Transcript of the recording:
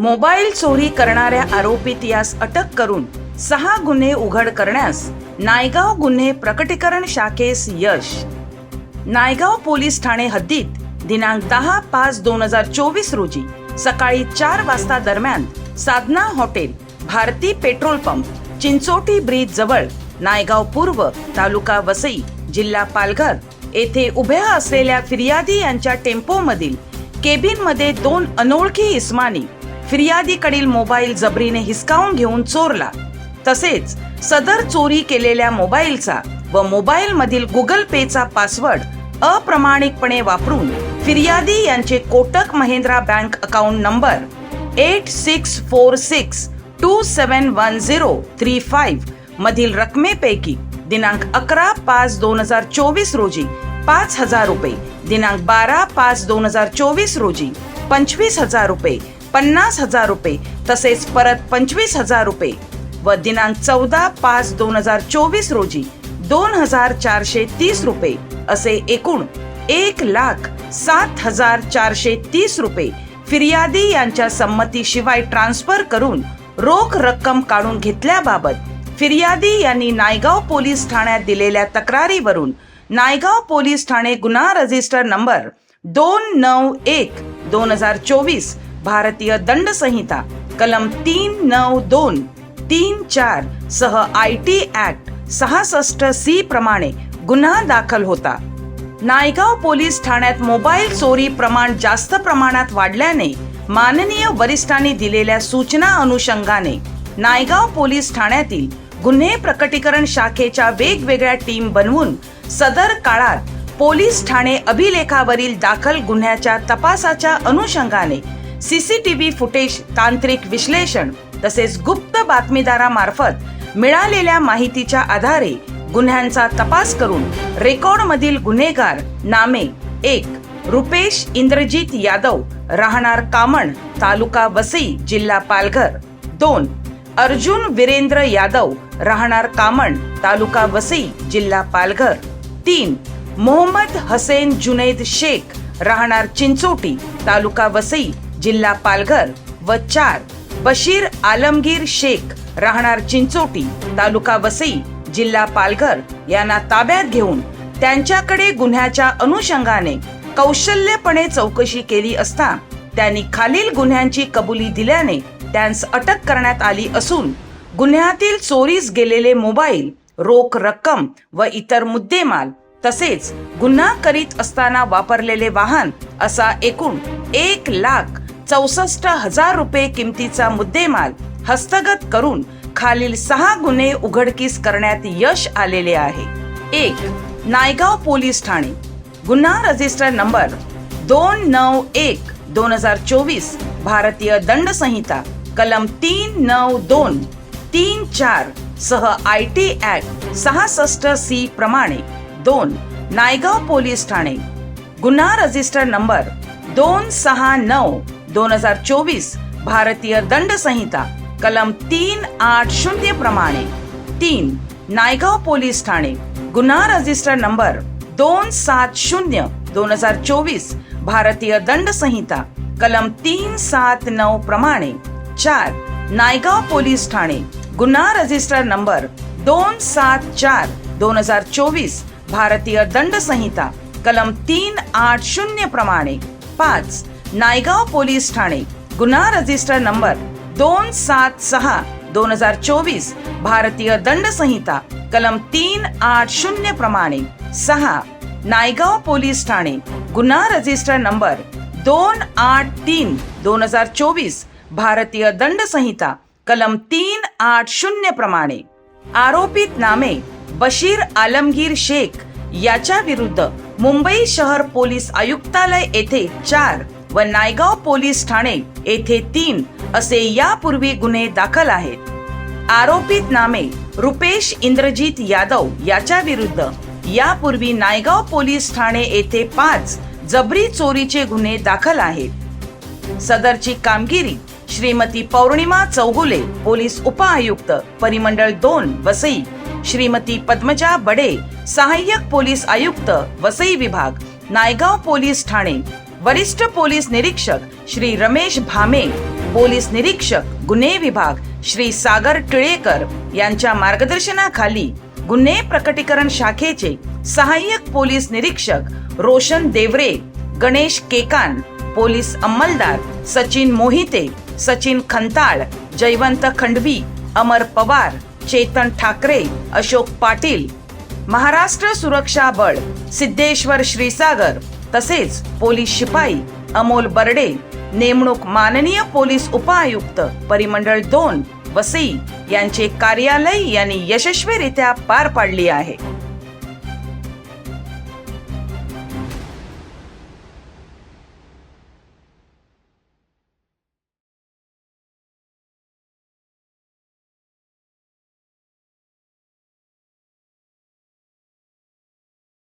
Mobile चोरी करणाऱ्या आरोपीत यास अटक करून सहा गुन्हे उघड करण्यास नायगाव गुन्हे प्रकटीकरण शाखेस यश. नायगाव पोलीस ठाणे हद्दीत दिनांक दहा पाच दोन हजार चोवीस रोजी सकाळी चार वाजता दरम्यान Sadhana hotel Bharati petrol pump Chinchoti bridge जवळ नायगाव पूर्व तालुका वसई जिल्हा पालघर येथे उभ्या असलेल्या फिर्यादी यांच्या टेम्पोमधील केबिनमध्ये दोन अनोळखी इस्मानी फिर्यादीकडील मोबाईल जबरीने हिसकावून घेऊन चोरला. तसेच सदर चोरी केलेल्या मोबाईलचा व मोबाईल मधील गुगल पेचा पासवर्ड अप्रमाणिकपणे वापरून फिर्यादी यांचे Kotak Mahindra bank account number eight six four six two seven one zero three five मधील रकमेपैकी दिनांक अकरा पाच दोन हजार चोवीस रोजी पाच हजार रुपये दिनांक बारा पाच दोन हजार चोवीस रोजी पंचवीस हजार रुपये पन्नास हजार रुपये तसेच परत पंचवीस हजार रुपये व दिनांक चौदा पाच दोन हजार चोवीस रोजी दोन हजार चारशे तीस रुपये असे एकूण एक लाख सात हजार चारशे तीस रुपये फिर्यादी यांच्या संमतीशिवाय ट्रान्सफर करून रोख रक्कम काढून घेतल्याबाबत फिर्यादी यांनी नायगाव पोलीस ठाण्यात दिलेल्या तक्रारीवरून नायगाव पोलीस ठाणे गुन्हा रजिस्टर नंबर दोन नऊ एक दोन हजार चोवीस भारतीय दंड संहिता कलम तीन नऊ दोन तीन चार सह आय टी ऍक्ट सहासष्ट सी प्रमाणे गुन्हा दाखल होता. नायगाव पोलीस ठाण्यात मोबाईल चोरी प्रमाण जास्त प्रमाणात वाढल्याने माननीय वरिष्ठांनी दिलेल्या सूचना अनुषंगाने नायगाव पोलीस ठाण्यातील गुन्हे प्रकटीकरण शाखेच्या वेगवेगळ्या टीम बनवून सदर काळात पोलीस ठाणे अभिलेखावरील दाखल गुन्ह्याच्या तपासाच्या अनुषंगाने सीसीटीव्ही फुटेज तांत्रिक विश्लेषण तसेच गुप्त बातमीदारामार्फत मिळालेल्या माहितीच्या आधारे गुन्ह्यांचा तपास करून रेकॉर्ड मधील गुन्हेगार नामे एक रुपेश इंद्रजीत यादव राहणार कामण तालुका वसई जिल्हा पालघर. दोन अर्जुन वीरेंद्र यादव राहणार कामण तालुका वसई जिल्हा पालघर. तीन मोहम्मद हसेन जुनैद शेख राहणार चिंचोटी तालुका वसई जिल्हा पालघर व चार बशीर आलमगीर शेख राहणार चिंचोटी तालुका वसई जिल्हा पालघर यांना ताब्यात घेऊन त्यांच्याकडे गुन्ह्याच्या अनुषंगाने कौशल्यपणे चौकशी केली असता त्यांनी खालील गुन्ह्यांची कबुली दिल्याने त्यांस अटक करण्यात आली असून गुन्ह्यातील चोरीस गेलेले मोबाईल रोख रक्कम व इतर मुद्देमाल तसेच गुन्हा करीत असताना वापरलेले वाहन असा एकूण एक लाख चौसष्ट हजार रुपये किमतीचा मुद्देमाल हस्तगत करून खालील सहा गुन्हे उघडकीस करण्यात यश आलेले आहे. एक नायगाव पोलीस ठाणे. गुन्हा रजिस्टर नंबर दोन नऊ एक दोन हजार चोवीस भारतीय दंड संहिता कलम तीन नऊ दोन तीन चार सह आय टी ऍक्ट सहासष्ट सी प्रमाणे दोन नायगाव पोलीस ठाणे. गुन्हा रजिस्टर नंबर दोन सहा नऊ दोन हजार चोवीस भारतीय दंड संहिता कलम तीन आठ शून्य प्रमाणे. तीन नायगाव पोलीस ठाणे गुन्हा रजिस्टर नंबर दोन सात शून्य दोन हजार चोवीस भारतीय दंड संहिता कलम तीन सात नऊ प्रमाणे. चार नायगाव पोलीस ठाणे गुन्हा रजिस्टर नंबर दोन सात चार दोन हजार चोवीस भारतीय दंड संहिता कलम तीन आठ शून्य प्रमाणे. पाच नायगाव पोलीस ठाणे गुन्हा रजिस्टर नंबर दोन सात सहा दोन हजार चोवीस भारतीय दंड संहिता कलम तीन आठ शून्य प्रमाणे. सहा नायगाव पोलीस ठाणे गुन्हा रजिस्टर नंबर दोन आठ तीन दोन हजार चोवीस भारतीय दंड संहिता कलम तीन आठ शून्य प्रमाणे. आरोपित नामे बशीर आलमगीर शेख याच्या विरुद्ध मुंबई शहर पोलीस आयुक्तालय येथे चार व नायगाव पोलीस ठाणे येथे तीन असे यापूर्वी गुन्हे दाखल आहेत. आरोपित नामे रुपेश इंद्रजीत यादव याच्या विरुद्ध यापूर्वी नायगाव पोलीस ठाणे येथे पाच जबरी चोरीचे गुन्हे दाखल आहेत. सदरची कामगिरी श्रीमती पौर्णिमा चौगुले पोलीस उपआयुक्त परिमंडळ दोन वसई श्रीमती पद्मजा बडे सहाय्यक पोलीस आयुक्त वसई विभाग नायगाव पोलीस ठाणे वरिष्ठ पोलीस निरीक्षक श्री रमेश भामे पोलीस निरीक्षक गुन्हे विभाग श्री सागर टिळेकर यांच्या मार्गदर्शनाखाली गुन्हे प्रकटीकरण शाखेचे सहाय्यक पोलीस निरीक्षक रोशन देवरे गणेश केकान पोलीस अंमलदार सचिन मोहिते सचिन खंताळ जयवंत खंडवी अमर पवार चेतन ठाकरे अशोक पाटील महाराष्ट्र सुरक्षा बळ सिद्धेश्वर श्रीसागर तसेच पोलीस शिपाई अमोल बर्डे नेमणूक माननीय पोलीस उपआयुक्त परिमंडळ दोन वसई यांचे कार्यालय यांनी यशस्वीरित्या पार पाडली आहे.